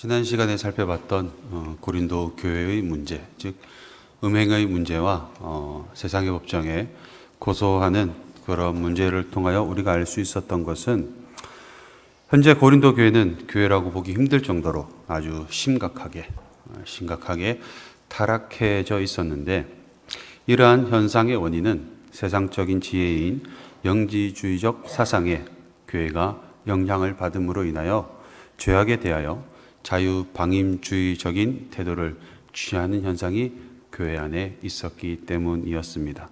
지난 시간에 살펴봤던 어, 고린도 교회의 문제, 즉 음행의 문제와 어, 세상의 법정에 고소하는 그런 문제를 통하여 우리가 알 수 있었던 것은 현재 고린도 교회는 교회라고 보기 힘들 정도로 아주 심각하게 어, 심각하게 타락해져 있었는데 이러한 현상의 원인은 세상적인 지혜인 영지주의적 사상에 교회가 영향을 받음으로 인하여 죄악에 대하여 자유방임주의적인 태도를 취하는 현상이 교회 안에 있었기 때문이었습니다.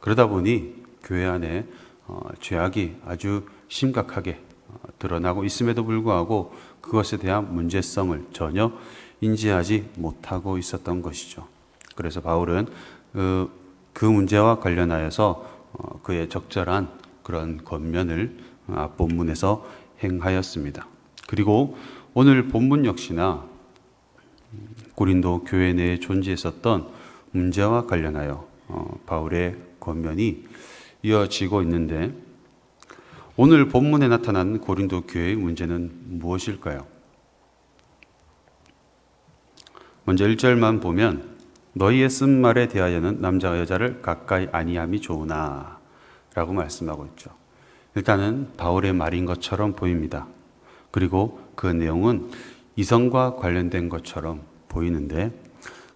그러다 보니 교회 안에 어, 죄악이 아주 심각하게 어, 드러나고 있음에도 불구하고 그것에 대한 문제성을 전혀 인지하지 못하고 있었던 것이죠. 그래서 바울은 그, 그 문제와 관련하여서 어, 그의 적절한 그런 권면을 앞본문에서 행하였습니다. 그리고 오늘 본문 역시나 고린도 교회 내에 존재했었던 문제와 관련하여 어, 바울의 권면이 이어지고 있는데 오늘 본문에 나타난 고린도 교회의 문제는 무엇일까요? 먼저 1절만 보면 너희의 쓴 말에 대하여는 남자가 여자를 가까이 아니함이 좋으나 라고 말씀하고 있죠. 일단은 바울의 말인 것처럼 보입니다. 그리고 그 내용은 이성과 관련된 것처럼 보이는데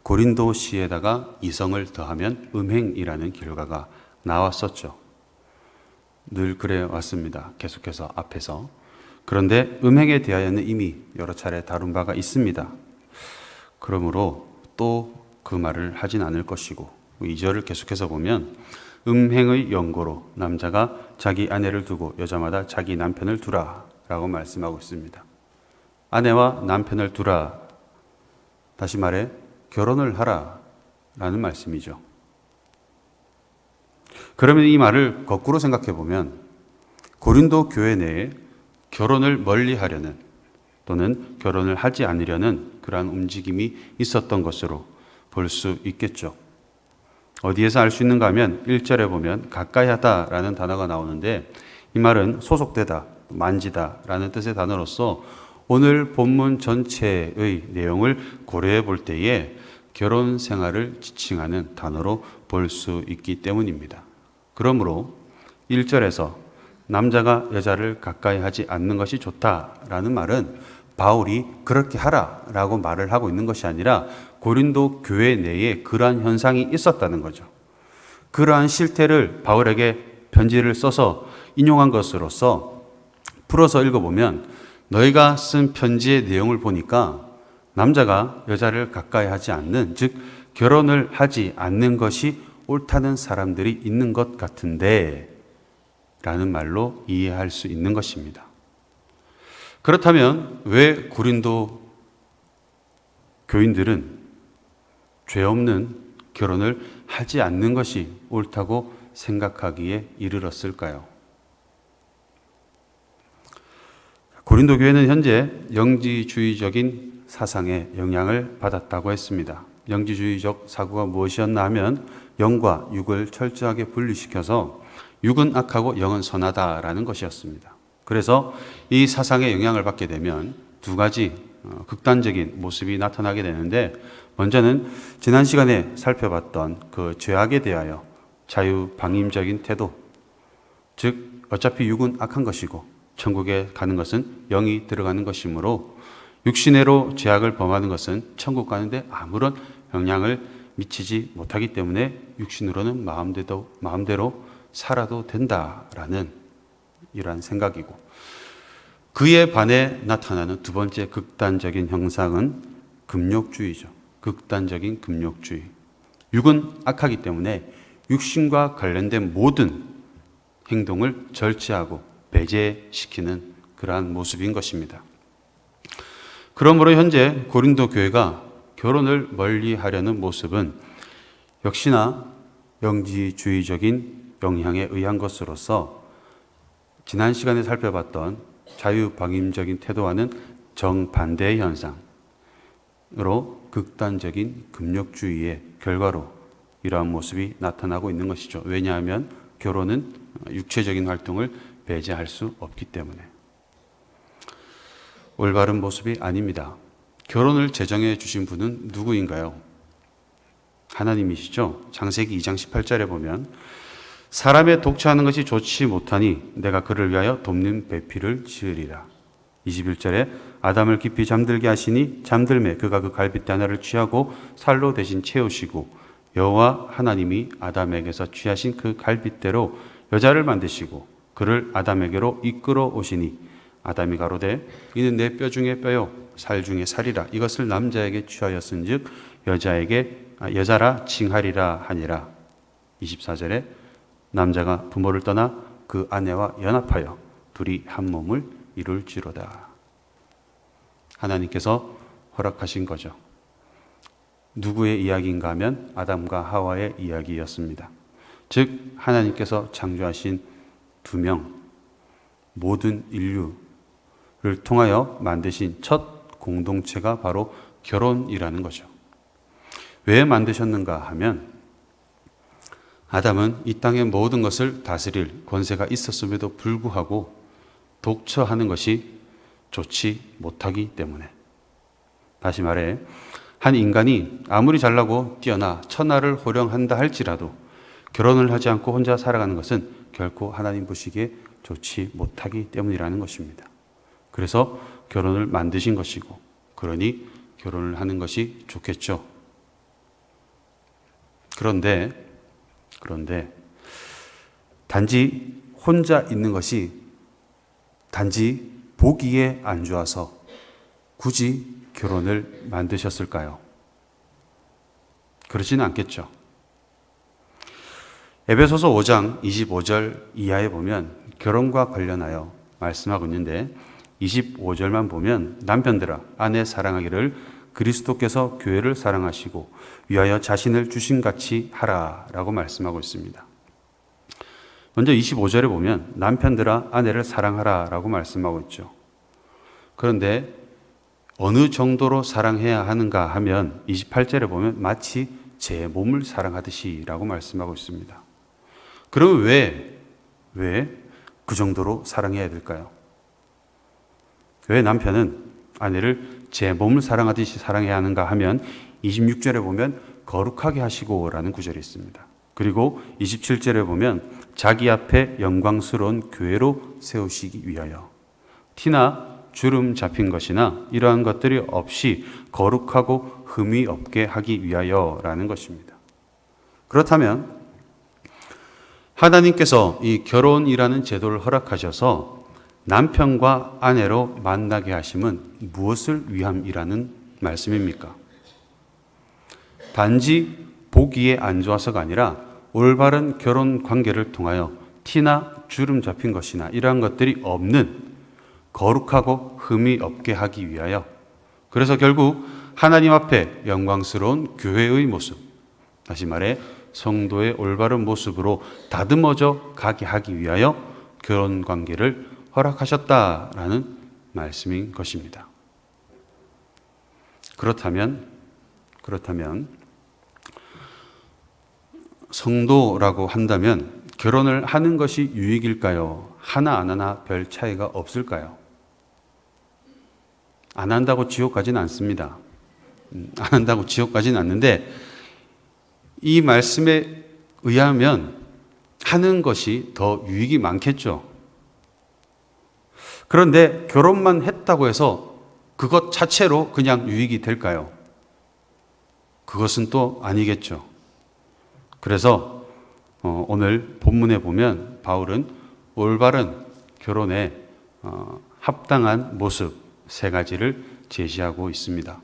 고린도시에다가 이성을 더하면 음행이라는 결과가 나왔었죠. 늘 그래 왔습니다. 계속해서 앞에서. 그런데 음행에 대하여는 이미 여러 차례 다룬 바가 있습니다. 그러므로 또 그 말을 하진 않을 것이고 이 절을 계속해서 보면 음행의 연고로 남자가 자기 아내를 두고 여자마다 자기 남편을 두라 라고 말씀하고 있습니다. 아내와 남편을 두라. 다시 말해 결혼을 하라 라는 말씀이죠. 그러면 이 말을 거꾸로 생각해 보면 고린도 교회 내에 결혼을 멀리 하려는 또는 결혼을 하지 않으려는 그러한 움직임이 있었던 것으로 볼 수 있겠죠. 어디에서 알 수 있는가 하면 1절에 보면 가까이 하다라는 단어가 나오는데 이 말은 소속되다, 만지다라는 뜻의 단어로서 오늘 본문 전체의 내용을 고려해 볼 때에 결혼 생활을 지칭하는 단어로 볼 수 있기 때문입니다. 그러므로 1절에서 남자가 여자를 가까이 하지 않는 것이 좋다라는 말은 바울이 그렇게 하라라고 말을 하고 있는 것이 아니라 고린도 교회 내에 그러한 현상이 있었다는 거죠. 그러한 실태를 바울에게 편지를 써서 인용한 것으로서 풀어서 읽어보면 너희가 쓴 편지의 내용을 보니까 남자가 여자를 가까이 하지 않는, 즉, 결혼을 하지 않는 것이 옳다는 사람들이 있는 것 같은데, 라는 말로 이해할 수 있는 것입니다. 그렇다면 왜 고린도 교인들은 죄 없는 결혼을 하지 않는 것이 옳다고 생각하기에 이르렀을까요? 고린도 교회는 현재 영지주의적인 사상에 영향을 받았다고 했습니다. 영지주의적 사고가 무엇이었나 하면 영과 육을 철저하게 분리시켜서 육은 악하고 영은 선하다라는 것이었습니다. 그래서 이 사상에 영향을 받게 되면 두 가지 어, 극단적인 모습이 나타나게 되는데 먼저는 지난 시간에 살펴봤던 그 죄악에 대하여 자유방임적인 태도, 즉 어차피 육은 악한 것이고 천국에 가는 것은 영이 들어가는 것이므로 육신으로 죄악을 범하는 것은 천국 가는데 아무런 영향을 미치지 못하기 때문에 육신으로는 마음대로, 마음대로 살아도 된다라는 이러한 생각이고 그에 반해 나타나는 두 번째 극단적인 형상은 금욕주의죠. 극단적인 금욕주의. 육은 악하기 때문에 육신과 관련된 모든 행동을 절제하고 배제시키는 그러한 모습인 것입니다. 그러므로 현재 고린도 교회가 결혼을 멀리 하려는 모습은 역시나 영지주의적인 영향에 의한 것으로서 지난 시간에 살펴봤던 자유방임적인 태도와는 정반대의 현상으로 극단적인 금욕주의의 결과로 이러한 모습이 나타나고 있는 것이죠. 왜냐하면 결혼은 육체적인 활동을 배제할 수 없기 때문에. 올바른 모습이 아닙니다. 결혼을 제정해 주신 분은 누구인가요? 하나님이시죠. 장세기 2장 18절에 보면 사람의 독처하는 것이 좋지 못하니 내가 그를 위하여 돕는 배필을 지으리라. 21절에 아담을 깊이 잠들게 하시니 잠들매 그가 그 갈빗대 하나를 취하고 살로 대신 채우시고 여호와 하나님이 아담에게서 취하신 그 갈빗대로 여자를 만드시고 그를 아담에게로 이끌어 오시니 아담이 가로되 이는 내 뼈 중에 뼈요. 살 중에 살이라. 이것을 남자에게 취하였은즉 여자에게 아, 여자라 칭하리라 하니라. 24절에 남자가 부모를 떠나 그 아내와 연합하여 둘이 한 몸을 이룰지로다. 하나님께서 허락하신 거죠. 누구의 이야기인가 하면 아담과 하와의 이야기였습니다. 즉 하나님께서 창조하신 두 명 모든 인류를 통하여 만드신 첫 공동체가 바로 결혼이라는 거죠. 왜 만드셨는가 하면 아담은 이 땅의 모든 것을 다스릴 권세가 있었음에도 불구하고 독처하는 것이 좋지 못하기 때문에 다시 말해 한 인간이 아무리 잘나고 뛰어나 천하를 호령한다 할지라도 결혼을 하지 않고 혼자 살아가는 것은 결코 하나님 보시기에 좋지 못하기 때문이라는 것입니다. 그래서 결혼을 만드신 것이고, 그러니 결혼을 하는 것이 좋겠죠. 그런데, 그런데, 단지 혼자 있는 것이 단지 보기에 안 좋아서 굳이 결혼을 만드셨을까요? 그러지는 않겠죠. 에베소서 5장 25절 이하에 보면 결혼과 관련하여 말씀하고 있는데 25절만 보면 남편들아 아내 사랑하기를 그리스도께서 교회를 사랑하시고 위하여 자신을 주신 같이 하라라고 말씀하고 있습니다. 먼저 25절에 보면 남편들아 아내를 사랑하라라고 말씀하고 있죠. 그런데 어느 정도로 사랑해야 하는가 하면 28절에 보면 마치 제 몸을 사랑하듯이라고 말씀하고 있습니다. 그럼 왜, 왜 그 정도로 사랑해야 될까요? 왜 남편은 아내를 제 몸을 사랑하듯이 사랑해야 하는가 하면 26절에 보면 거룩하게 하시고라는 구절이 있습니다. 그리고 27절에 보면 자기 앞에 영광스러운 교회로 세우시기 위하여 티나 주름 잡힌 것이나 이러한 것들이 없이 거룩하고 흠이 없게 하기 위하여라는 것입니다. 그렇다면 하나님께서 이 결혼이라는 제도를 허락하셔서 남편과 아내로 만나게 하심은 무엇을 위함이라는 말씀입니까? 단지 보기에 안 좋아서가 아니라 올바른 결혼 관계를 통하여 티나 주름 잡힌 것이나 이러한 것들이 없는 거룩하고 흠이 없게 하기 위하여 그래서 결국 하나님 앞에 영광스러운 교회의 모습 다시 말해 성도의 올바른 모습으로 다듬어져 가게 하기 위하여 결혼 관계를 허락하셨다라는 말씀인 것입니다. 그렇다면 그렇다면 성도라고 한다면 결혼을 하는 것이 유익일까요? 하나 안 하나 별 차이가 없을까요? 안 한다고 지옥 가지는 않습니다. 음, 안 한다고 지옥 가지는 않는데 이 말씀에 의하면 하는 것이 더 유익이 많겠죠. 그런데 결혼만 했다고 해서 그것 자체로 그냥 유익이 될까요? 그것은 또 아니겠죠. 그래서 어, 오늘 본문에 보면 바울은 올바른 결혼에 어, 합당한 모습 세 가지를 제시하고 있습니다.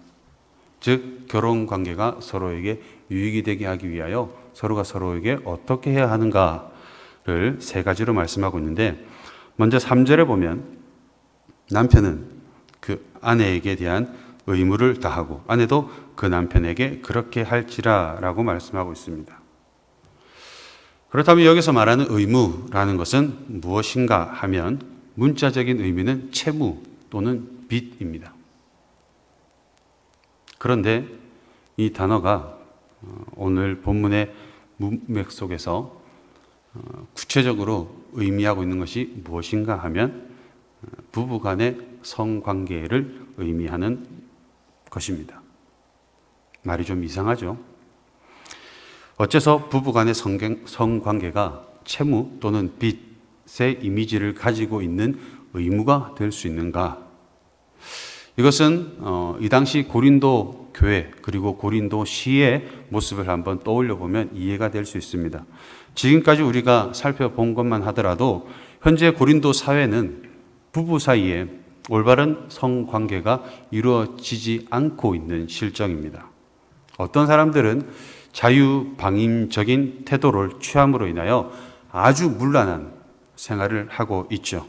즉 결혼 관계가 서로에게 유익이 되게 하기 위하여 서로가 서로에게 어떻게 해야 하는가를 세 가지로 말씀하고 있는데 먼저 3절에 보면 남편은 그 아내에게 대한 의무를 다하고 아내도 그 남편에게 그렇게 할지라라고 말씀하고 있습니다. 그렇다면 여기서 말하는 의무라는 것은 무엇인가 하면 문자적인 의미는 채무 또는 빚입니다. 그런데 이 단어가 어, 오늘 본문의 문맥 속에서 어, 구체적으로 의미하고 있는 것이 무엇인가 하면 어, 부부 간의 성관계를 의미하는 것입니다. 말이 좀 이상하죠? 어째서 부부 간의 성관계가 채무 또는 빚의 이미지를 가지고 있는 의무가 될 수 있는가? 이것은 어, 이 당시 고린도 교회 그리고 고린도 시의 모습을 한번 떠올려 보면 이해가 될 수 있습니다. 지금까지 우리가 살펴본 것만 하더라도 현재 고린도 사회는 부부 사이에 올바른 성관계가 이루어지지 않고 있는 실정입니다. 어떤 사람들은 자유방임적인 태도를 취함으로 인하여 아주 문란한 생활을 하고 있죠.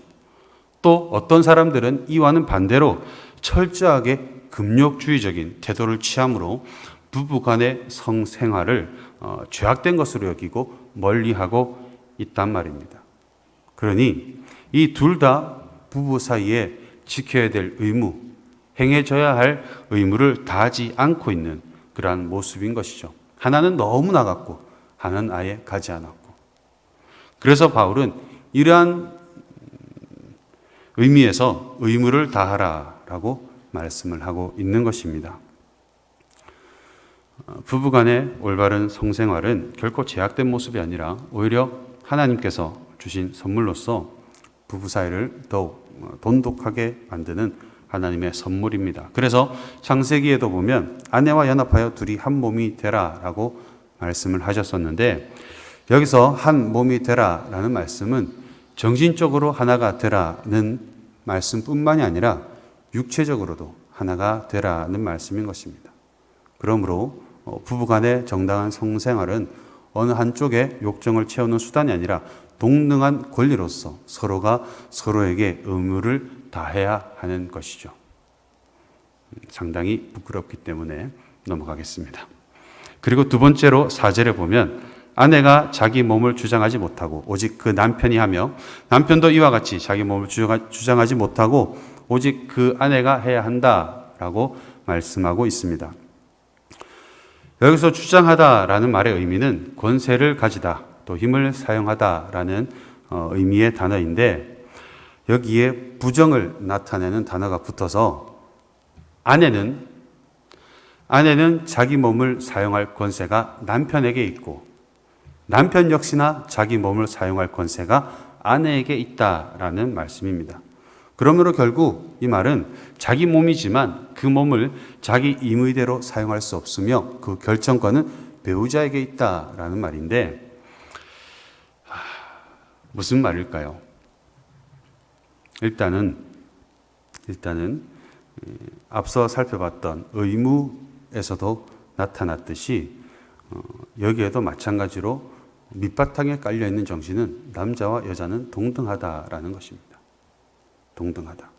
또 어떤 사람들은 이와는 반대로 철저하게 금욕주의적인 태도를 취함으로 부부 간의 성생활을 어, 죄악된 것으로 여기고 멀리하고 있단 말입니다. 그러니 이 둘 다 부부 사이에 지켜야 될 의무, 행해져야 할 의무를 다하지 않고 있는 그러한 모습인 것이죠. 하나는 너무 나갔고 하나는 아예 가지 않았고. 그래서 바울은 이러한 의미에서 의무를 다하라 라고 말씀을 하고 있는 것입니다. 어, 부부 간의 올바른 성생활은 결코 제약된 모습이 아니라 오히려 하나님께서 주신 선물로서 부부 사이를 더욱 어, 돈독하게 만드는 하나님의 선물입니다. 그래서 창세기에도 보면 아내와 연합하여 둘이 한 몸이 되라라고 말씀을 하셨었는데 여기서 한 몸이 되라라는 말씀은 정신적으로 하나가 되라는 말씀뿐만이 아니라 육체적으로도 하나가 되라는 말씀인 것입니다. 그러므로 어, 부부간의 정당한 성생활은 어느 한쪽에 욕정을 채우는 수단이 아니라 동등한 권리로서 서로가 서로에게 의무를 다해야 하는 것이죠. 음, 상당히 부끄럽기 때문에 넘어가겠습니다. 그리고 두 번째로 사절에 보면 아내가 자기 몸을 주장하지 못하고 오직 그 남편이 하며 남편도 이와 같이 자기 몸을 주장하지 못하고 오직 그 아내가 해야 한다라고 말씀하고 있습니다. 여기서 주장하다라는 말의 의미는 권세를 가지다 또 힘을 사용하다라는 어, 의미의 단어인데 여기에 부정을 나타내는 단어가 붙어서 아내는 아내는 자기 몸을 사용할 권세가 남편에게 있고 남편 역시나 자기 몸을 사용할 권세가 아내에게 있다라는 말씀입니다. 그러므로 결국 이 말은 자기 몸이지만 그 몸을 자기 임의대로 사용할 수 없으며 그 결정권은 배우자에게 있다라는 말인데 무슨 말일까요? 일단은 일단은 앞서 살펴봤던 의무에서도 나타났듯이 어, 여기에도 마찬가지로 밑바탕에 깔려 있는 정신은 남자와 여자는 동등하다라는 것입니다. 동등하다.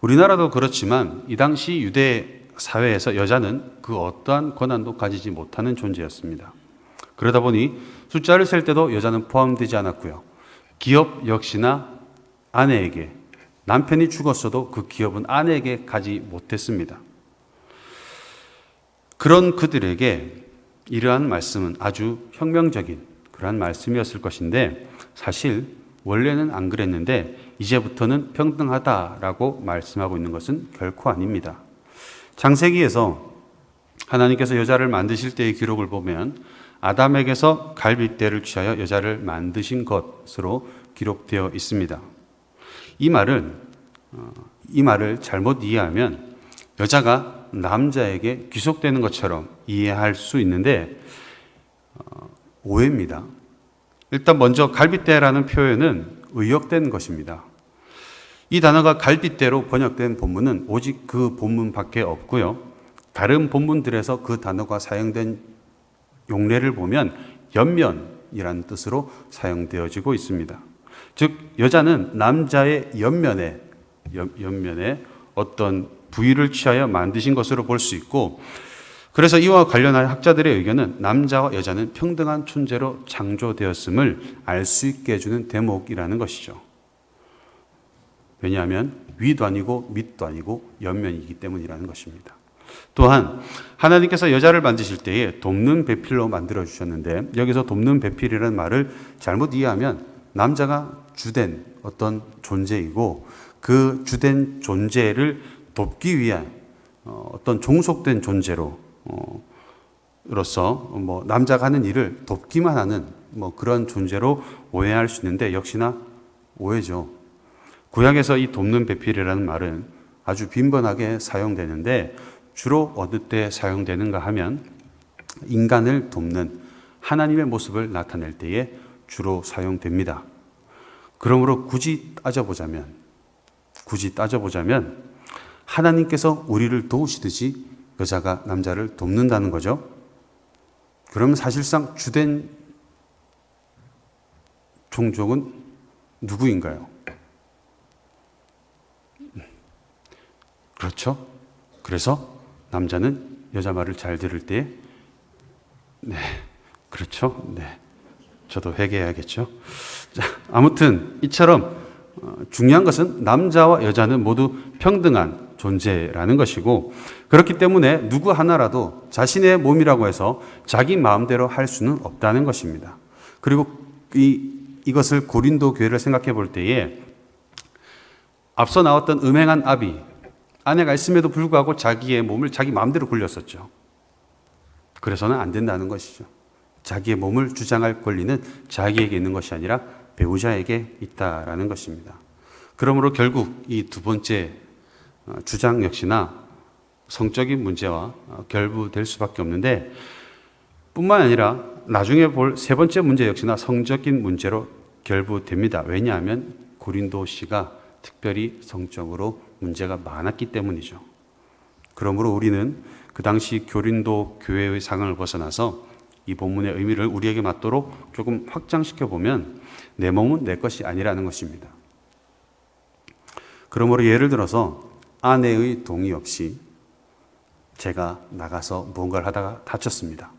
우리나라도 그렇지만 이 당시 유대 사회에서 여자는 그 어떠한 권한도 가지지 못하는 존재였습니다. 그러다 보니 숫자를 셀 때도 여자는 포함되지 않았고요. 기업 역시나 아내에게 남편이 죽었어도 그 기업은 아내에게 가지 못했습니다. 그런 그들에게 이러한 말씀은 아주 혁명적인 그러한 말씀이었을 것인데 사실 원래는 안 그랬는데 이제부터는 평등하다라고 말씀하고 있는 것은 결코 아닙니다. 창세기에서 하나님께서 여자를 만드실 때의 기록을 보면 아담에게서 갈빗대를 취하여 여자를 만드신 것으로 기록되어 있습니다. 이 말은 어, 이 말을 잘못 이해하면 여자가 남자에게 귀속되는 것처럼 이해할 수 있는데 어, 오해입니다. 일단 먼저 갈빗대라는 표현은 의역된 것입니다. 이 단어가 갈빗대로 번역된 본문은 오직 그 본문밖에 없고요. 다른 본문들에서 그 단어가 사용된 용례를 보면 연면이라는 뜻으로 사용되어지고 있습니다. 즉 여자는 남자의 연면에 연면에 어떤 부위를 취하여 만드신 것으로 볼 수 있고 그래서 이와 관련한 학자들의 의견은 남자와 여자는 평등한 존재로 창조되었음을 알 수 있게 해주는 대목이라는 것이죠. 왜냐하면 위도 아니고 밑도 아니고 옆면이기 때문이라는 것입니다. 또한 하나님께서 여자를 만드실 때에 돕는 배필로 만들어 주셨는데 여기서 돕는 배필이라는 말을 잘못 이해하면 남자가 주된 어떤 존재이고 그 주된 존재를 돕기 위한 어, 어떤 종속된 존재로 어, 로서 뭐 남자가 하는 일을 돕기만 하는 뭐 그런 존재로 오해할 수 있는데 역시나 오해죠. 구약에서 이 돕는 배필이라는 말은 아주 빈번하게 사용되는데 주로 어느 때 사용되는가 하면 인간을 돕는 하나님의 모습을 나타낼 때에 주로 사용됩니다. 그러므로 굳이 따져보자면, 굳이 따져보자면 하나님께서 우리를 도우시듯이 여자가 남자를 돕는다는 거죠. 그러면 사실상 주된 종족은 누구인가요? 그렇죠? 그래서 남자는 여자 말을 잘 들을 때, 네, 그렇죠? 네. 저도 회개해야겠죠? 자, 아무튼 이처럼 어, 중요한 것은 남자와 여자는 모두 평등한 존재라는 것이고 그렇기 때문에 누구 하나라도 자신의 몸이라고 해서 자기 마음대로 할 수는 없다는 것입니다. 그리고 이 이것을 고린도 교회를 생각해 볼 때에 앞서 나왔던 음행한 아비 아내가 있음에도 불구하고 자기의 몸을 자기 마음대로 굴렸었죠. 그래서는 안 된다는 것이죠. 자기의 몸을 주장할 권리는 자기에게 있는 것이 아니라 배우자에게 있다라는 것입니다. 그러므로 결국 이 두 번째 어, 주장 역시나 성적인 문제와 어, 결부될 수밖에 없는데 뿐만 아니라 나중에 볼 세 번째 문제 역시나 성적인 문제로 결부됩니다. 왜냐하면 고린도시가 특별히 성적으로 문제가 많았기 때문이죠. 그러므로 우리는 그 당시 교린도 교회의 상황을 벗어나서 이 본문의 의미를 우리에게 맞도록 조금 확장시켜 보면 내 몸은 내 것이 아니라는 것입니다. 그러므로 예를 들어서 아내의 동의 없이 제가 나가서 무언가를 하다가 다쳤습니다.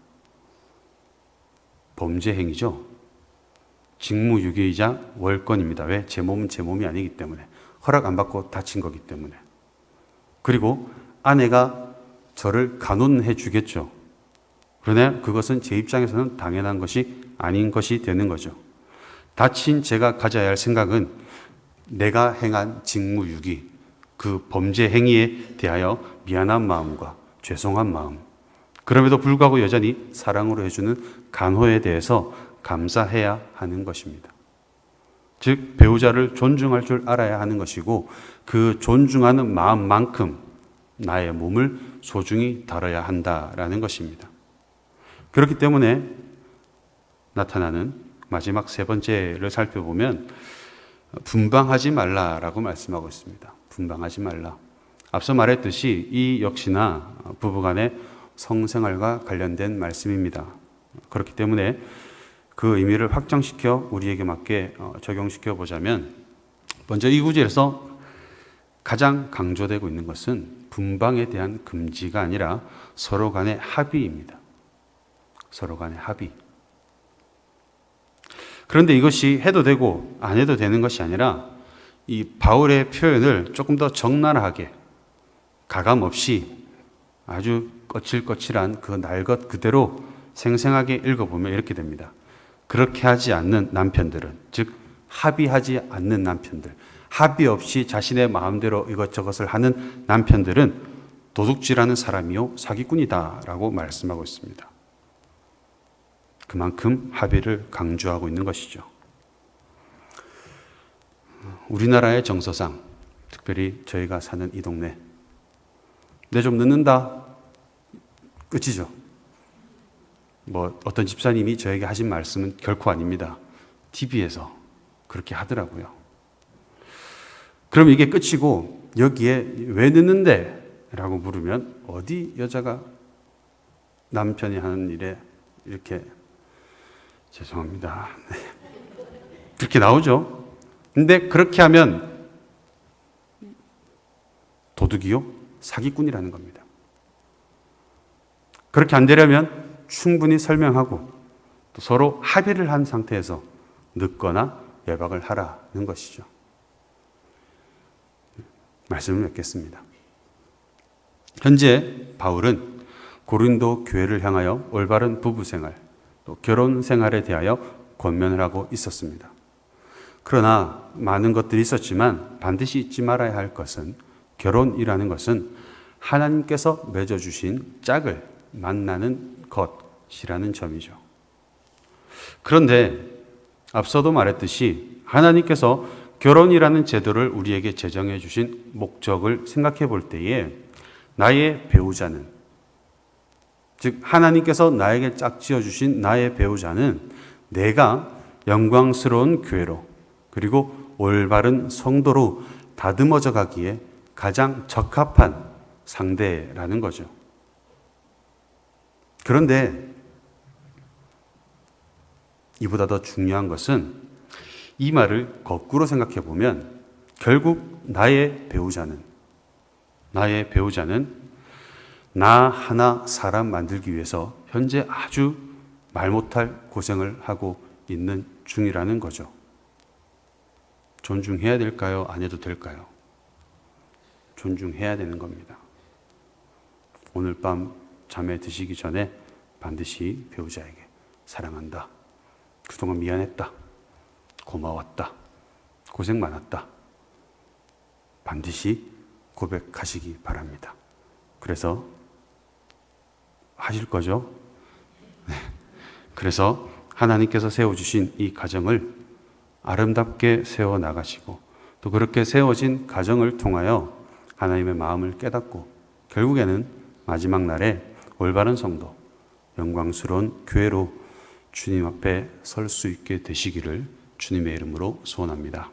범죄 행위죠. 직무유기이자 월권입니다. 왜? 제 몸은 제 몸이 아니기 때문에. 허락 안 받고 다친 거기 때문에. 그리고 아내가 저를 간혼해 주겠죠. 그러나 그것은 제 입장에서는 당연한 것이 아닌 것이 되는 거죠. 다친 제가 가져야 할 생각은 내가 행한 직무유기, 그 범죄 행위에 대하여 미안한 마음과 죄송한 마음, 그럼에도 불구하고 여전히 사랑으로 해주는 간호에 대해서 감사해야 하는 것입니다. 즉, 배우자를 존중할 줄 알아야 하는 것이고, 그 존중하는 마음만큼 나의 몸을 소중히 다뤄야 한다라는 것입니다. 그렇기 때문에 나타나는 마지막 세 번째를 살펴보면, 분방하지 말라라고 말씀하고 있습니다. 분방하지 말라. 앞서 말했듯이 이 역시나 부부간의 성생활과 관련된 말씀입니다. 그렇기 때문에 그 의미를 확장시켜 우리에게 맞게 어, 적용시켜 보자면 먼저 이 구절에서 가장 강조되고 있는 것은 분방에 대한 금지가 아니라 서로 간의 합의입니다. 서로 간의 합의. 그런데 이것이 해도 되고 안 해도 되는 것이 아니라 이 바울의 표현을 조금 더 적나라하게 가감 없이 아주 거칠거칠한 그 날것 그대로 생생하게 읽어보면 이렇게 됩니다. 그렇게 하지 않는 남편들은, 즉, 합의하지 않는 남편들, 합의 없이 자신의 마음대로 이것저것을 하는 남편들은 도둑질하는 사람이요, 사기꾼이다. 라고 말씀하고 있습니다. 그만큼 합의를 강조하고 있는 것이죠. 우리나라의 정서상, 특별히 저희가 사는 이 동네, 내 좀 늦는다. 끝이죠. 뭐 어떤 집사님이 저에게 하신 말씀은 결코 아닙니다. TV에서 그렇게 하더라고요. 그럼 이게 끝이고 여기에 왜 늦는데? 라고 물으면 어디 여자가 남편이 하는 일에 이렇게 죄송합니다. 네. 그렇게 나오죠. 근데 그렇게 하면 도둑이요? 사기꾼이라는 겁니다. 그렇게 안 되려면 충분히 설명하고 또 서로 합의를 한 상태에서 늦거나 예박을 하라는 것이죠. 말씀을 맺겠습니다. 현재 바울은 고린도 교회를 향하여 올바른 부부 생활, 또 결혼 생활에 대하여 권면을 하고 있었습니다. 그러나 많은 것들이 있었지만 반드시 잊지 말아야 할 것은 결혼이라는 것은 하나님께서 맺어주신 짝을 만나는 것이라는 점이죠. 그런데 앞서도 말했듯이 하나님께서 결혼이라는 제도를 우리에게 제정해 주신 목적을 생각해 볼 때에 나의 배우자는 즉 하나님께서 나에게 짝지어 주신 나의 배우자는 내가 영광스러운 교회로 그리고 올바른 성도로 다듬어져 가기에 가장 적합한 상대라는 거죠. 그런데 이보다 더 중요한 것은 이 말을 거꾸로 생각해 보면 결국 나의 배우자는 나의 배우자는 나 하나 사람 만들기 위해서 현재 아주 말 못할 고생을 하고 있는 중이라는 거죠. 존중해야 될까요? 안 해도 될까요? 존중해야 되는 겁니다. 오늘 밤 잠에 드시기 전에 반드시 배우자에게 사랑한다. 그동안 미안했다. 고마웠다. 고생 많았다. 반드시 고백하시기 바랍니다. 그래서 하실 거죠? 네. 그래서 하나님께서 세워주신 이 가정을 아름답게 세워 나가시고 또 그렇게 세워진 가정을 통하여 하나님의 마음을 깨닫고 결국에는 마지막 날에 올바른 성도, 영광스러운 교회로 주님 앞에 설 수 있게 되시기를 주님의 이름으로 소원합니다.